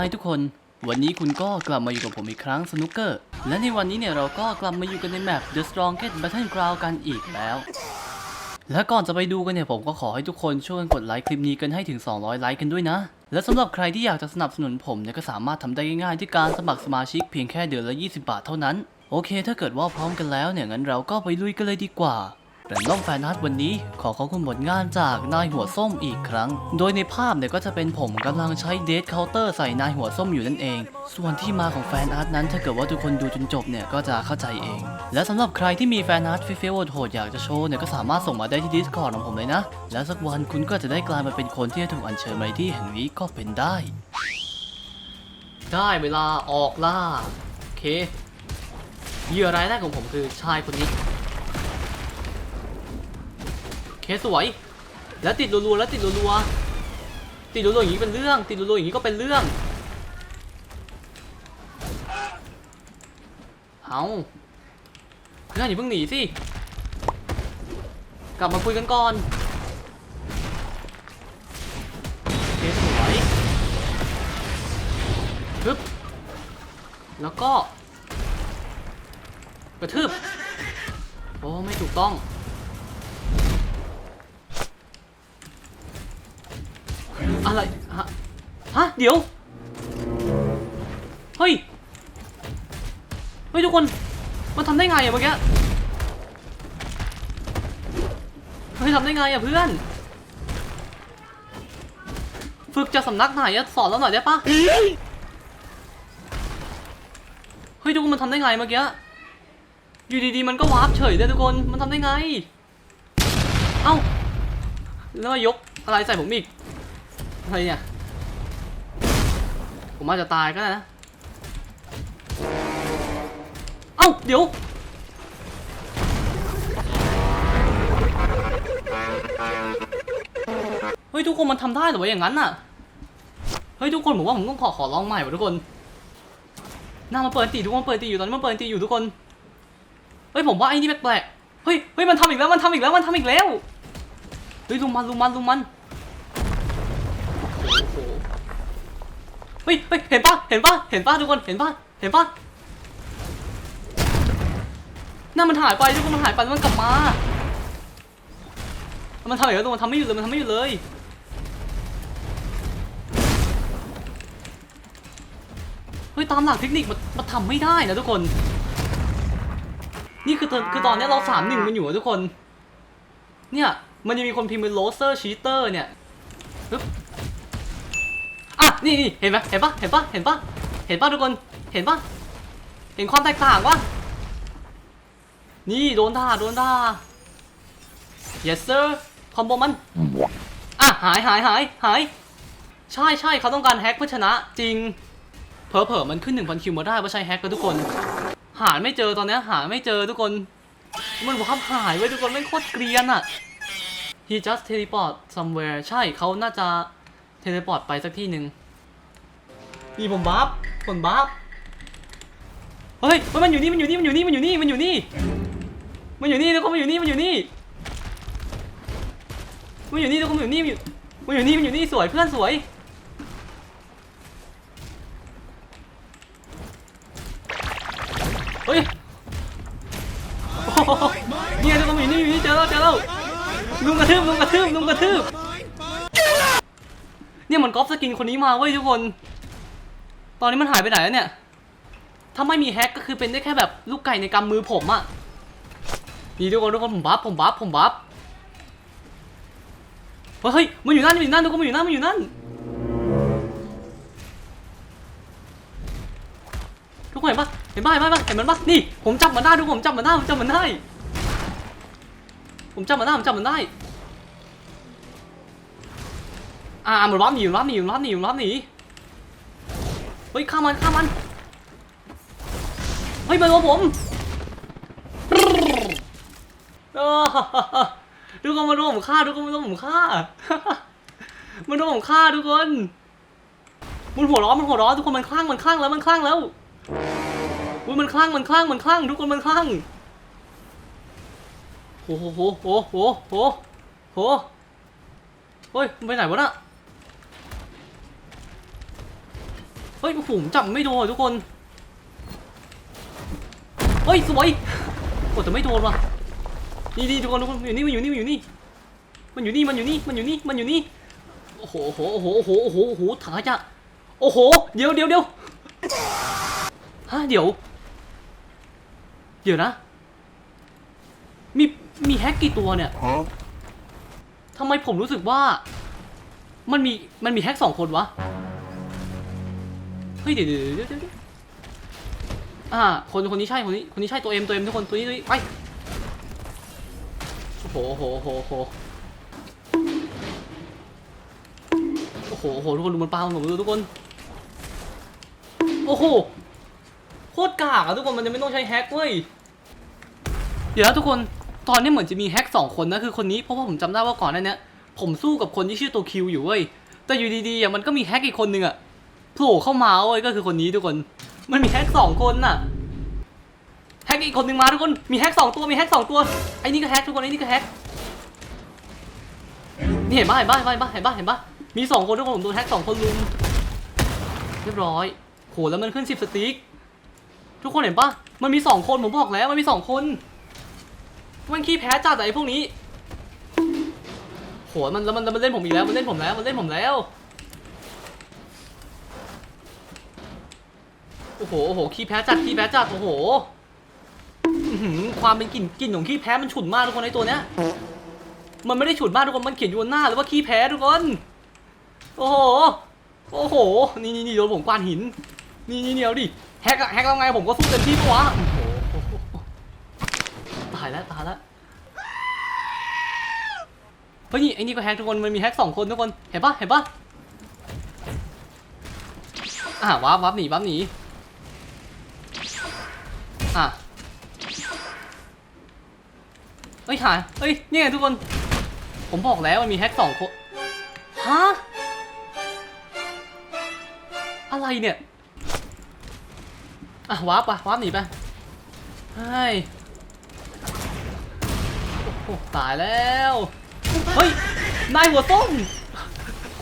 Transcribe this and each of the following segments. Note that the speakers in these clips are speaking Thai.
ายทุกคน วันนี้คุณก็กลับมาอยู่กับผมอีกครั้งสนุกเกอร์ และในวันนี้เนี่ยเราก็กลับมาอยู่กันในแมป The Strongest Battleground กันอีกแล้ว และก่อนจะไปดูกันเนี่ยผมก็ขอให้ทุกคนช่วยกันกดไลค์คลิปนี้กันให้ถึง 200 ไลค์กันด้วยนะ และสำหรับใครที่อยากจะสนับสนุนผมเนี่ยก็สามารถทำได้ง่ายๆที่การสมัครสมาชิกเพียงแค่เดือนละ 20 บาทเท่านั้น โอเค ถ้าเกิดว่าพร้อมกันแล้วเนี่ยงั้นเราก็ไปลุยกันเลยดีกว่า แรนดอมแฟนอาร์ตวันนี้ขอขอบคุณผลงานจากนายหัวส้มอีกครั้ง โดยในภาพเนี่ยก็จะเป็นผมกำลังใช้เดทเคาน์เตอร์ใส่นายหัวส้มอยู่นั่นเอง ส่วนที่มาของแฟนอาร์ตนั้นถ้าเกิดว่าทุกคนดูจนจบเนี่ยก็จะเข้าใจเอง และสำหรับใครที่มีแฟนอาร์ตฟิเฟลโหดอยากจะโชว์เนี่ยก็สามารถส่งมาได้ที่ Discord ของผมเลยนะ แล้วสักวันคุณก็จะได้กลายมาเป็นคนที่ถูกอัญเชิญมาในที่แห่งนี้ก็เป็นได้ ได้เวลาออกล่า โอเคเหยื่อรายแรกของผมคือชายคนนี้ เคสวย แล้วติดรัวๆแล้วติดรัวๆติดรัวๆอย่างนี้เป็นเรื่อง ติดรัวๆอย่างนี้ก็เป็นเรื่อง เอาเพื่อนอย่าเพิ่งหนีสิ กลับมาคุยกันก่อนเคสสวยฮึบแล้วก็ กระทืบ โอ้ ไม่ถูกต้อง อะไรฮะฮะเดี๋ยว เฮ้ย เฮ้ยทุกคน มันทำได้ไงอะเมื่อกี้ เฮ้ยทำได้ไงอะเพื่อน ฝึกจากสำนักไหนอะสอนเราหน่อยได้ปะเฮ้ยทุกคนมันทำได้ไงเมื่อกี้ อยู่ดีๆมันก็วาร์ปเฉยเลยทุกคน มันทำได้ไง เอ้า แล้วมายกอะไรใส่ผมอีก อะไรเนี่ย ผมอาจจะตายก็ได้นะ เอ้า เดี๋ยว เฮ้ย ทุกคนมันทำได้หรอวะอย่างนั้นน่ะ เฮ้ย ทุกคนผมว่าผมต้องขอขอลองใหม่ว่ะทุกคนน่ามาเปิดตีทุกคนเปิดตีอยู่ตอนนี้มันเปิดตีอยู่ทุกคน เฮ้ยผมว่าไอ้นี่แปลกๆ เฮ้ย เฮ้ยมันทำอีกแล้วมันทำอีกแล้วมันทำอีกแล้ว เฮ้ยลุมมันลุมมันลุมมัน เฮ้ยเฮ้ยเห็นปะเห็นปะเห็นปะทุกคน เห็นปะเห็นปะน่ามันหายไปทุกคนมันหายไปแล้วมันกลับมา มันทำอะไรตัวมันทำไม่หยุดเลย มันทำไม่หยุดเลยเฮ้ยตามหลักเทคนิคมันมันทำไม่ได้นะทุกคน นี่คือคือตอนนี้เราสามหนึ่งมันอยู่อะทุกคน เนี่ย มันยังมีคนพิมพ์เป็นโรเซอร์ชีเตอร์เนี่ยปึ๊บ นี่นี่เห็นไหมเห็นปะเห็นปะเห็นปะเห็นปะทุกคน เห็นปะเห็นความแตกต่างปะนี่โดนด่าโดนด่า yes sir คอมโบมัน อะหายหายหายหาย ใช่ใช่เขาต้องการแฮกเพื่อชนะจริง เผลอเผลอๆมันขึ้น 1,000 คิวมาได้ว่าใช้แฮกกันทุกคน หาไม่เจอตอนนี้หาไม่เจอทุกคน มันวาร์ปหายไว้ทุกคนไม่โคตรเกรียนอะ he just teleport somewhere ใช่เขาน่าจะเทเลพอร์ตไปสักที่หนึ่ง นี่ผมบัฟผมบัฟเฮ้ยเฮ้ยมันอยู่นี่มันอยู่นี่มันอยู่นี่มันอยู่นี่มันอยู่นี่มันอยู่นี่ทุกคนมันอยู่นี่มันอยู่นี่มันอยู่นี่ทุกคนมันอยู่นี่มันอยู่นี่มันอยู่นี่สวยเพื่อนสวยเฮ้ยเนี่ยทุกคนมันอยู่นี่อยู่นี่เจอแล้วเจอแล้วลุงกระทืบลุงกระทืบลุงกระทืบเนี่ยมันก๊อปสกินคนนี้มาเว้ยทุกคน ตอนนี้มันหายไปไหนแล้วเนี่ย ถ้าไม่มีแฮกก็คือเป็นได้แค่แบบลูกไก่ในกำมือผมอะนี่ทุกคนทุกคนผมบัฟผมบัฟผมบัฟเฮ้ยเฮ้ยมันอยู่นั่นมันอยู่นั่นทุกคนมันอยู่นั่นมันอยู่นั่น ทุกคนเห็นปะเห็นปะเห็นปะเห็นมันปะนี่ผมจับมันได้ทุกคนผมจับมันได้ผมจับมันได้ผมจับมันได้ผมจับมันได้อ่ามันรับหนีมันรับหนีมันรับหนีมันรับหนี เฮ้ยฆ่ามันฆ่ามัน เฮ้ยมันโดนผมทุกคนมาโดนผมฆ่าทุกคนมาโดนผมฆ่ามันโดนผมฆ่าทุกคน มันหัวร้อนมันหัวร้อนทุกคนมันคลั่งมันคลั่งแล้วมันคลั่งแล้วอุ้ยมันคลั่งมันคลั่งมันคลั่งทุกคนมันคลั่งโอ้โหโหโหโหโหโหเฮ้ยมันไปไหนวะน่ะ เฮ้ยโอ้โหผมจับไม่โดนอะทุกคน เฮ้ยสวยโอ้แต่ไม่โดนว่ะ นี่นี่ทุกคนทุกคนอยู่นี่มันอยู่นี่มันอยู่นี่ มันอยู่นี่มันอยู่นี่มันอยู่นี่มันอยู่นี่ โอ้โหโอ้โหโอ้โหโอ้โหโอ้โหโอ้โหถาจะโอ้โห เดี๋ยวเดี๋ยวเดี๋ยวฮะเดี๋ยว เดี๋ยวนะ มีมีแฮกกี่ตัวเนี่ย Huh? ทำไมผมรู้สึกว่า มันมีมันมีแฮกสองคนวะ เฮ้ยเดี๋ยวเดี๋ยวเดี๋ยวเดี๋ยวอ่าคนคนนี้ใช่คนนี้คนนี้ใช่ตัวเอ็มตัวเอ็มทุกคนตัวนี้ตัวนี้ไปโอ้โหโอ้โหโอ้โหโอ้โหโอ้โหโอ้โหทุกคนดูมันปาผมดูทุกคน โอ้โหโคตรกากอะทุกคนมันจะไม่ต้องใช้แฮกเว้ยเดี๋ยวนะทุกคนตอนนี้เหมือนจะมีแฮกสองคนนะคือคนนี้เพราะว่าผมจำได้ว่าก่อนหนั้นเนี้ยผมสู้กับคนที่ชื่อตัวคิวอยู่เว้ยแต่อยู่ดีๆอะมันก็มีแฮกอีกคนนึงอะ โผล่เข้ามาเว้ยก็คือคนนี้ทุกคน มันมีแฮกสองคนน่ะแฮกอีกคนหนึ่งมาทุกคนมีแฮกสองตัวมีแฮกสองตัวไอ้นี่ก็แฮกทุกคนไอ้นี่ก็แฮกนี่เห็นปะเห็นปะเห็นปะเห็นปะเห็นปะมีสองคนทุกคนผมโดนแฮกสองคนลุมเรียบร้อยโหแล้วมันขึ้นสิบสติ๊กทุกคนเห็นปะมันมีสองคนผมบอกแล้วมันมีสองคนมันขี้แพ้จัดอะไอ้พวกนี้โหมันแล้วมันแล้วมันเล่นผมอีกแล้วมันเล่นผมแล้วมันเล่นผมแล้ว โอ้โห โอ้โห ขี้แพ้จัด ขี้แพ้จัด โอ้โหความเป็นกลิ่น กลิ่นของขี้แพ้มันฉุนมากทุกคนในตัวเนี้ย มันไม่ได้ฉุนมากทุกคน มันเขียนอยู่บนหน้าเลยว่าขี้แพ้ทุกคน โอ้โห โอ้โห นี่นี่นี่โดนผมกวานหิน นี่นี่เดียวดิ แฮกอะแฮกแล้วไงผมก็สู้เต็มที่ปะวะโอ้โห ตายแล้วตายแล้วเฮ้ยนี่ไอ้นี่ก็แฮกทุกคน มันมีแฮกสองคนทุกคน เห็นปะเห็นปะอะวับวับหนีวับหนี อะเฮ้ยหายเฮ้ยนี่ไงทุกคน ผมบอกแล้วมันมีแฮกสองคนฮะอะไรเนี่ย อะวาร์ปไปวาร์ปหนีไปเฮ้โอ้ตายแล้ว เฮ้ย นายหัวส้ม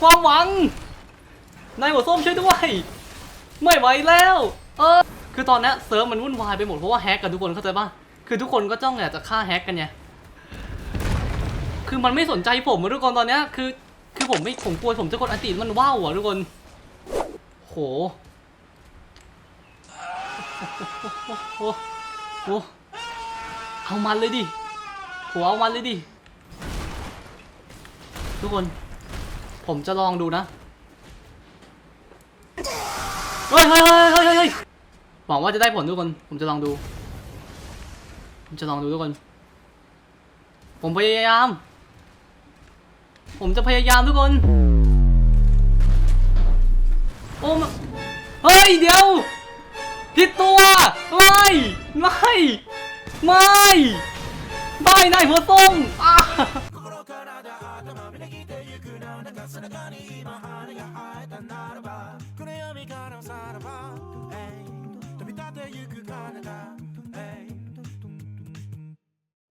ความหวัง นายหัวส้มช่วยด้วย ไม่ไหวแล้ว คือตอนนี้เซิร์ฟมันวุ่นวายไปหมดเพราะว่าแฮกกันทุกคนเข้าใจป่ะคือทุกคนก็จ้องอยากจะฆ่าแฮกกันไงคือมันไม่สนใจผมทุกคนตอนนี้คือ คือผมไม่ผมกลัวผมจะกดอันติมันว้าวอะทุกคนโหโอ้โหโหเอามันเลยดิโหเอามันเลยดิทุกคน ผมจะลองดูนะ เฮ้ยเฮ้ยเฮ้ยเฮ้ยเฮ้ย หวังว่าจะได้ผลทุกคน ผมจะลองดู ผมจะลองดูทุกคน ผมพยายาม ผมจะพยายามทุกคน โอ้มเฮ้ย เดี๋ยว ผิดตัว ไม่ ไม่ ไม่ ไม่นายหัวส้มอะ